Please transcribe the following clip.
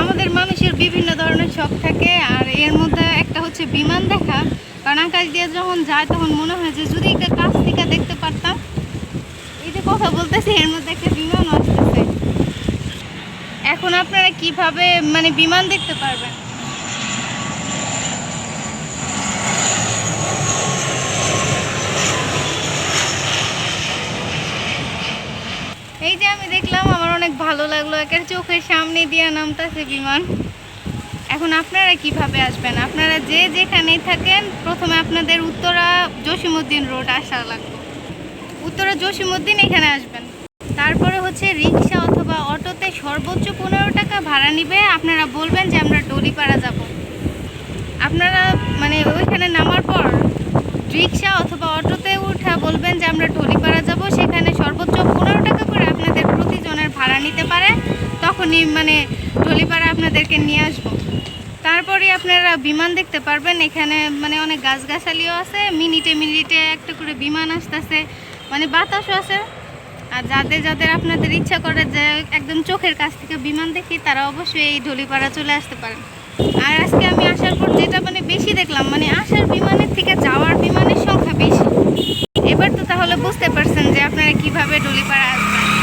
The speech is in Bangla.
আমাদের মানুষের বিভিন্ন ধরনের শখ থাকে, আর এর মধ্যে একটা হচ্ছে বিমান দেখা। কারণ আকাশ দিয়ে যখন যায়, তখন মনে হয় যে যদি একটা কাছ থেকে দেখতে পারতাম, এই যে কথা বলতেছি, এর মধ্যে একটা বিমান আসতেছে। এখন আপনারা কীভাবে মানে বিমান দেখতে পারবেন? এই যে আমি দেখলাম আমার অনেক ভালো লাগল, একের চোখের সামনে দিয়ে নামতেছে বিমান। এখন আপনারা কীভাবে আসবেন? আপনারা যে যেখানেই থাকেন, প্রথমে আপনাদের উত্তরা জসিমুদ্দিন রোড আসা লাগবে। উত্তরা জসিমুদ্দিন এখানে আসবেন। তারপরে হচ্ছে রিক্সা অথবা অটোতে সর্বোচ্চ পনেরো টাকা ভাড়া নিবে। আপনারা বলবেন যে আমরা ডলিপাড়া যাব। আপনারা মানে ওইখানে নামার পর রিক্সা অথবা অটোতে উঠা বলবেন যে আমরা টলিপাড়া যাব সেখানে সর্বোচ্চ পনেরো টাকা করে আপনাদের প্রতিজনের ভাড়া নিতে পারে তখনই মানে টলিপাড়া আপনাদেরকে নিয়ে আসব। তারপরে আপনারা বিমান দেখতে পারবেন, এখানে মানে অনেক গাছগাছালিও আছে, মিনিটে মিনিটে একটা করে বিমান আসতেছে মানে বাতাসও আছে। আর যাদের যাদের আপনাদের ইচ্ছা করে যে একদম চোখের কাছ থেকে বিমান দেখি, তারা অবশ্যই এই ঢলিপাড়া চলে আসতে পারেন। আর আজকে আমি আসার পর যেটা মানে বেশি দেখলাম মানে আসার বিমানের থেকে যাওয়ার বিমানের সংখ্যা বেশি। এবার তো তাহলে বুঝতে পারছেন যে আপনারা কীভাবে ডলিপাড়া আসবেন।